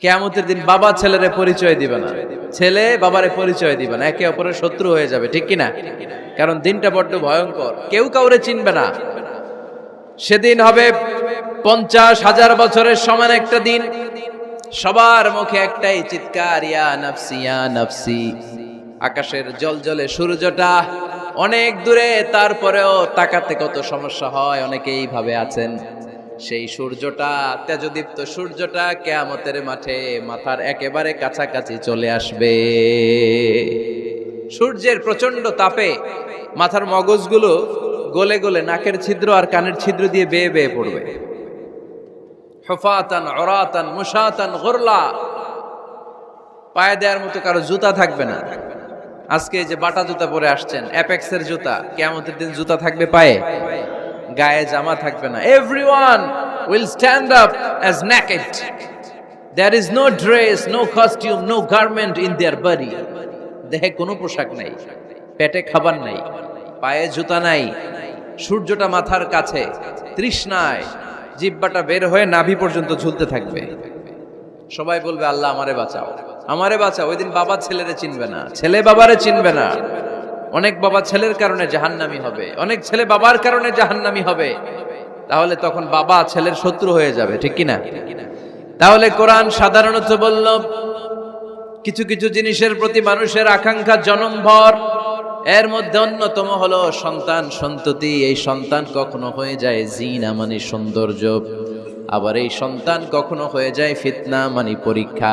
কেয়ামতের দিন বাবা ছেলেরে পরিচয় দিবে না। ছেলে বাবারে পরিচয় দিবে না। একে অপরের শত্রু হয়ে যাবে, ঠিক কিনা? কারণ দিনটা বড্ড ভয়ঙ্কর। কেউ কাউরে চিনবে না। সেদিন হবে পঞ্চাশ হাজার বছরের সমান একটা দিন। সবার মুখে একটাই চিৎকার, ইয়া নাফসি আকাশের জল জলে সূর্যটা অনেক দূরে, তারপরেও তাকাতে কত সমস্যা হয়, অনেকেই ভাবে আছেন। সেই সূর্যটা তেজদীপ্ত সূর্যটা কেয়ামতের মাঠে মাথার একেবারে কাছাকাছি চলে আসবে। সূর্যের প্রচণ্ড তাপে মাথার মগজগুলো গলে গলে নাকের ছিদ্র আর কানের ছিদ্র দিয়ে বেয়ে বেয়ে পড়বে। হফাতান অরাতান মুসাতান গোরলা। পায়ে দেওয়ার মতো কারও জুতা থাকবে না। আজকে যে বাটা জুতা পরে আসছেন, অ্যাপেক্সের জুতা কেমতের দিন জুতা থাকবে পায়ে। গায়ে জামা থাকবে না। Everyone will stand up as naked there is no dress no costume no garment in their body দেহে কোনো পোশাক নাই, পেটে খাবার নাই, পায়ে জুতা নাই, সূর্যটা মাথার কাছে, তৃষ্ণায়, জিব্বাটা বের হয়ে নাভি পর্যন্ত ঝুলতে থাকবে। সবাই বলবে, আল্লাহ আমারে বাঁচাও। আমারে বাঁচাও, ওই দিন বাবা ছেলেরে চিনবে না, ছেলে বাবারে চিনবে না। অনেক বাবা ছেলের কারণে জাহান্নামি হবে, অনেক ছেলে বাবার কারণে জাহান্নামি হবে। তাহলে তখন বাবা ছেলের শত্রু হয়ে যাবে, ঠিক কিনা? তাহলে কোরআন সাধারণত বলল, কিছু কিছু জিনিসের প্রতি মানুষের আকাঙ্ক্ষা জনমভর, এর মধ্যে অন্যতম হলো সন্তান সন্ততি, এই সন্তান কখনো হয়ে যায় জিনা মানে সৌন্দর্য, আবার এই সন্তান কখনো হয়ে যায় ফিতনা মানে পরীক্ষা।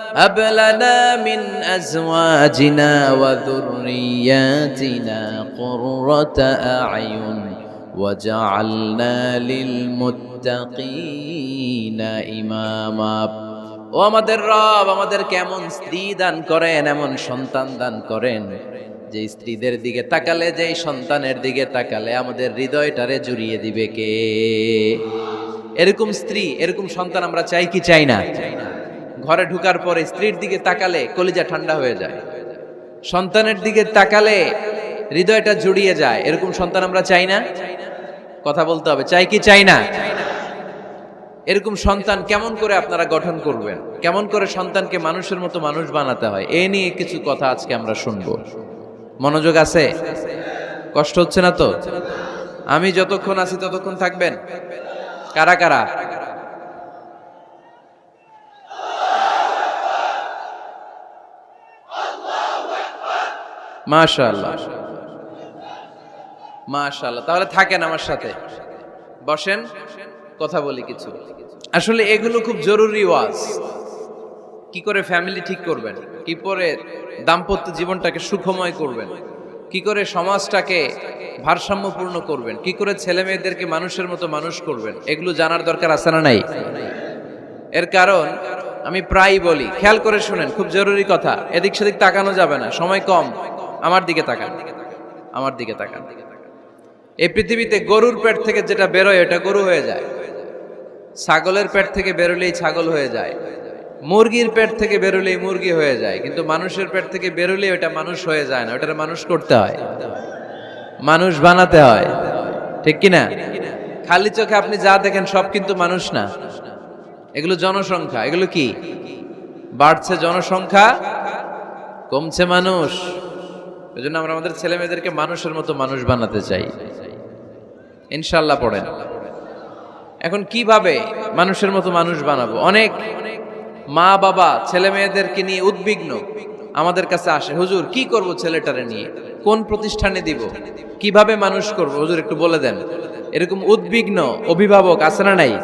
هب لنا من أزواجنا وذرياتنا قرة أعين وجعلنا للمتقين إماما ও আমাদের রব আমাদের কেমন স্ত্রী দান করেন এমন সন্তান দান করেন যে স্ত্রীদের দিকে তাকালে যেই সন্তানের দিকে তাকালে আমাদের হৃদয়টারে জুড়িয়ে দিবে কে এরকম স্ত্রী এরকম সন্তান আমরা চাই কি চাই না ঘরে ঢুকার পরে স্ত্রীর দিকে তাকালে কলিজা ঠান্ডা হয়ে যায়। সন্তানের দিকে তাকালে হৃদয়টা জুড়িয়ে যায়। এরকম সন্তান আমরা চাই না? কথা বলতে হবে, চাই কি চাই না? এরকম সন্তান কেমন করে আপনারা গঠন করবেন? কেমন করে সন্তানকে মানুষের মতো মানুষ বানাতে হয়? এ নিয়ে কিছু কথা আজকে আমরা শুনব। মনোযোগ আছে? কষ্ট হচ্ছে না তো? আমি যতক্ষণ আছি ততক্ষণ থাকবেন? কারা কারা? তাহলে থাকেন আমার সাথে। বসেন, কথা বলি কিছু। আসলে এগুলো খুব জরুরি ওয়াজ। কি করে ফ্যামিলি ঠিক করবেন? কি করে দাম্পত্য জীবনটাকে সুখময় করবেন? কি করে সমাজটাকে ভারসাম্যপূর্ণ করবেন? কি করে ছেলে মেয়েদেরকে মানুষের মতো মানুষ করবেন? এগুলো জানার দরকার আছে না নাই? এর কারণ আমি প্রায় বলি, খেয়াল করে শুনেন, খুব জরুরি কথা। এদিক সেদিক তাকানো যাবে না, সময় কম। আমার দিকে তাকান। আমার দিকে তাকান। এই পৃথিবীতে গরুর পেট থেকে যেটা বেরোয়, এটা গরু হয়ে যায়। ছাগলের পেট থেকে বেরোলেই ছাগল হয়ে যায়। মুরগির পেট থেকে বেরোলেই মুরগি হয়ে যায়। কিন্তু মানুষের পেট থেকে বেরোলেই ওটা মানুষ হয়ে যায় না ওটা মানুষ করতে হয়। মানুষ বানাতে হয়। ঠিক কিনা? খালি চোখে আপনি যা দেখেন সব কিন্তু মানুষ না। এগুলো জনসংখ্যা। এগুলো কি? বাড়ছে জনসংখ্যা, কমছে মানুষ। ওই জন্য আমরা আমাদের ছেলে মেয়েদেরকে মানুষের মতো মানুষ বানাতে চাই। ইনশাল্লাহ পড়েন। এখন কীভাবে মানুষের মতো মানুষ বানাবো? অনেক মা বাবা ছেলে মেয়েদেরকে নিয়ে উদ্বিগ্ন আমাদের কাছে আসে, হুজুর, কি করব ছেলেটারে নিয়ে? কোন প্রতিষ্ঠানে দিব? কীভাবে মানুষ করব? হুজুর, একটু বলে দেন। এরকম উদ্বিগ্ন অভিভাবক আছে না নাই?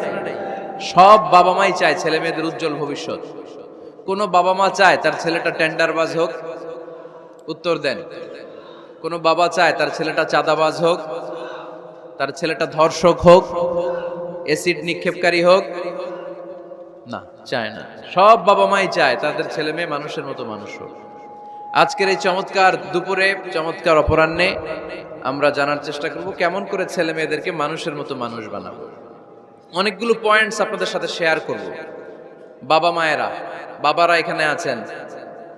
সব বাবা মাই চায় ছেলে মেয়েদের উজ্জ্বল ভবিষ্যৎ। কোনো বাবা মা চায় তার ছেলেটা টেন্ডারবাজ হোক উত্তর দেন। কোনো বাবা চায় তার ছেলেটা চাঁদাবাজ হোক, তার ছেলেটা ধর্ষক হোক এসিড নিক্ষেপকারী হোক, না, চায় না। সব বাবা মাই চায় তাদের ছেলে মেয়ে মানুষের মতো মানুষ হোক। আজকের এই চমৎকার দুপুরে চমৎকার অপরাহ্নে আমরা জানার চেষ্টা করব কেমন করে ছেলে মেয়েদেরকে মানুষের মতো মানুষ বানাবো। অনেকগুলো পয়েন্টস আপনাদের সাথে শেয়ার করব। বাবা মায়েরা, বাবারা এখানে আছেন।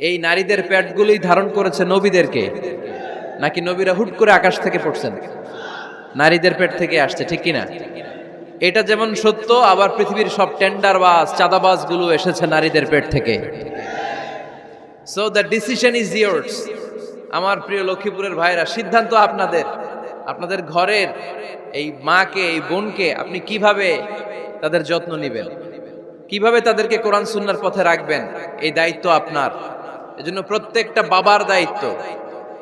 এই নারীদের পেটগুলি ধারণ করেছে নবীদেরকে। নাকি নবীরা হুট করে আকাশ থেকে পড়ছেন? নারীদের পেট থেকে আসছে, ঠিক কিনা? এটা যেমন সত্য, আবার পৃথিবীর সব টেন্ডার বাস চাঁদাবাজগুলো এসেছে নারীদের পেট থেকে। So the decision is yours আমার প্রিয় লক্ষ্মীপুরের ভাইরা, সিদ্ধান্ত আপনাদের। আপনাদের ঘরের এই মাকে, এই বোনকে আপনি কীভাবে তাদের যত্ন নেবেন? কীভাবে তাদেরকে কোরআন সুন্নার পথে রাখবেন? এই দায়িত্ব আপনার। এজন্য প্রত্যেকটা বাবার দায়িত্ব।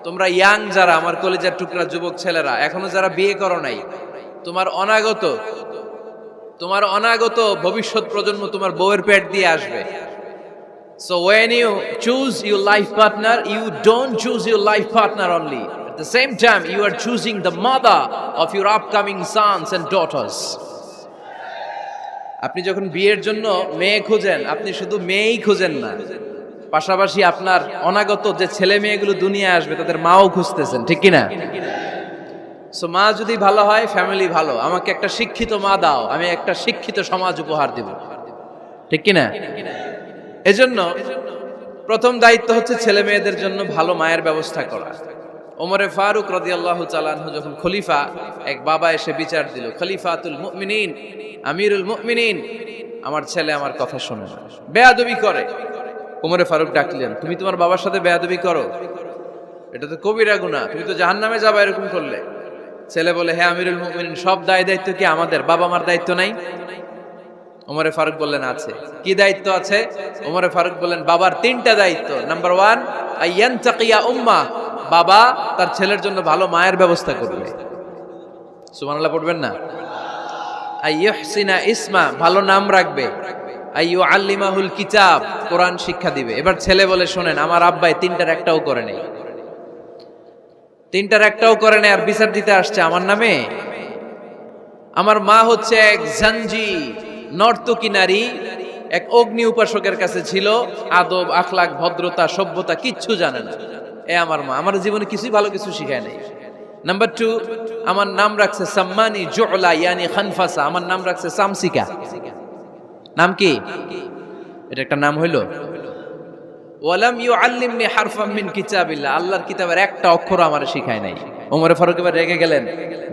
তোমরা ইয়াং যারা, আমার কলেজের টুকরা যুবক ছেলেরা, এখনও যারা বিয়ে করো নাই, তোমার অনাগত তোমার অনাগত ভবিষ্যৎ প্রজন্ম তোমার বউয়ের পেট দিয়ে আসবে। So when you choose your life partner you don't choose your life partner only the same time you are choosing the mother of your upcoming sons and daughters আপনি যখন বিয়ের জন্য মেয়ে খুঁজেন, আপনি শুধু মেয়েই খুঁজেন না। পাশাপাশি আপনার অনাগত যে ছেলে মেয়েগুলো দুনিয়া আসবে, তাদের মাও খুঁজতেছেন, ঠিক কিনা? সো মা যদি ভালো হয় ফ্যামিলি ভালো। আমাকে একটা শিক্ষিত মা দাও, আমি একটা শিক্ষিত সমাজ উপহার দিব। ঠিক কিনা? এজন্য প্রথম দায়িত্ব হচ্ছে ছেলে মেয়েদের জন্য ভালো মায়ের ব্যবস্থা করা। ওমরে ফারুক রদি আল্লাহ চালানহু যখন খলিফা, এক বাবা এসে বিচার দিল, খলিফাতুল মুমিনিন, আমিরুল মুমিনিন। আমার ছেলে আমার কথা শোনে না। বেয়াদবি করে। ওমরে ফারুক ডাকলেন, তুমি তোমার বাবার সাথে বেয়াদবি করো। এটা তো কবিরা গুণা তুমি তো জাহান্নামে যাবা এরকম করলে। ছেলে বলে হ্যাঁ আমিরুল মুমিনিন, সব দায় দায়িত্ব কি আমাদের? বাবা মার দায়িত্ব নাই? ওমরে ফারুক বললেন, আছে। কি দায়িত্ব আছে? ওমরে ফারুক বললেন, বাবার তিনটা দায়িত্ব। নাম্বার ওয়ান আইয়ান চাকিয়া উম্মা বাবা তার ছেলের জন্য ভালো মায়ের ব্যবস্থা করবে। সুবহানাল্লাহ পড়বেন না? আইয়ুহসিনা ইসমা, ভালো নাম রাখবে। আইয়ু আল্লিমাহুল কিতাব, কোরআন শিক্ষা দিবে। এবার ছেলে বলে, শোনেন, আমার আব্বাই তিনটার একটাও করে নেই। তিনটার একটাও করে নেই আর বিচার দিতে আসছে আমার নামে। আমার মা হচ্ছে এক জাঞ্জি নর্তকী নারী, এক অগ্নি উপাসকের কাছে ছিল, আদব আখলাক ভদ্রতা, সভ্যতা, কিচ্ছু জানে না। এ আমার মা। আমার জীবনে কিছুই ভালো কিছু শিখায় নাই। নাম্বার টু আমার নাম রাখছে সাম্মানি জোলা, ইয়ানি খানফাসা। আমার নাম রাখছে সামসিকা। নাম কি? এটা একটা নাম হইল। ওয়ালাম ইউ আল্লিমনি হারফাম মিন কিতাবিল্লাহ। আল্লাহর কিতাবের একটা অক্ষর আমার শিখায় নাই। ওমরে ফারুক এবার রেগে গেলেন।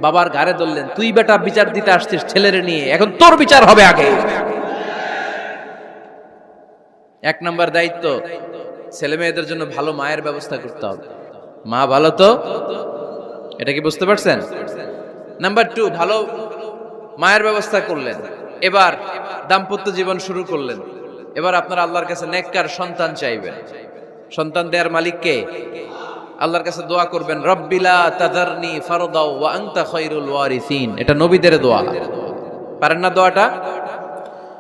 বাবার ঘাড়ে ধরলেন, তুই বেটা বিচার দিতে আসছিস ছেলেরে নিয়ে, এখন তোর বিচার হবে আগে। এক নম্বর দায়িত্ব, ছেলে মেয়েদের জন্য ভালো মায়ের ব্যবস্থা করতে হবে। মা ভালো তো? এটা কি বুঝতে পারছেন? নাম্বার টু, ভালো মায়ের ব্যবস্থা করলেন। এবার দাম্পত্য জীবন শুরু করলেন। এবার আপনারা আল্লাহর কাছে নেককার সন্তান চাইবেন। সন্তান দেওয়ার মালিক কে? আল্লাহর কাছে দোয়া করবেন রব্বিলা তাদারনি ফারদাও ওয়া আনতা খায়রুল ওয়ারিসিন। এটা নবীদের দোয়া। পারেন না দোয়াটা?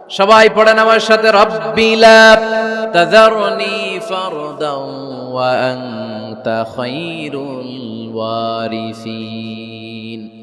সবাই পড়েন আমার সাথে রব্বিলা তাদারনি ফারদাও ওয়া আনতা খায়রুল ওয়ারিসিন।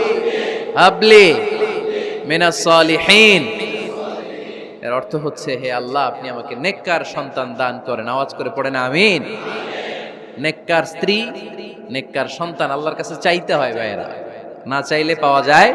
হাবলি মিনা সালিহীন। এর অর্থ হচ্ছে, হে আল্লাহ, আপনি আমাকে নেককার সন্তান দান করেন। আওয়াজ করে পড়েন, আমিন। নেককার স্ত্রী, নেককার সন্তান আল্লাহর কাছে চাইতে হয় ভাইয়েরা। না চাইলে পাওয়া যায়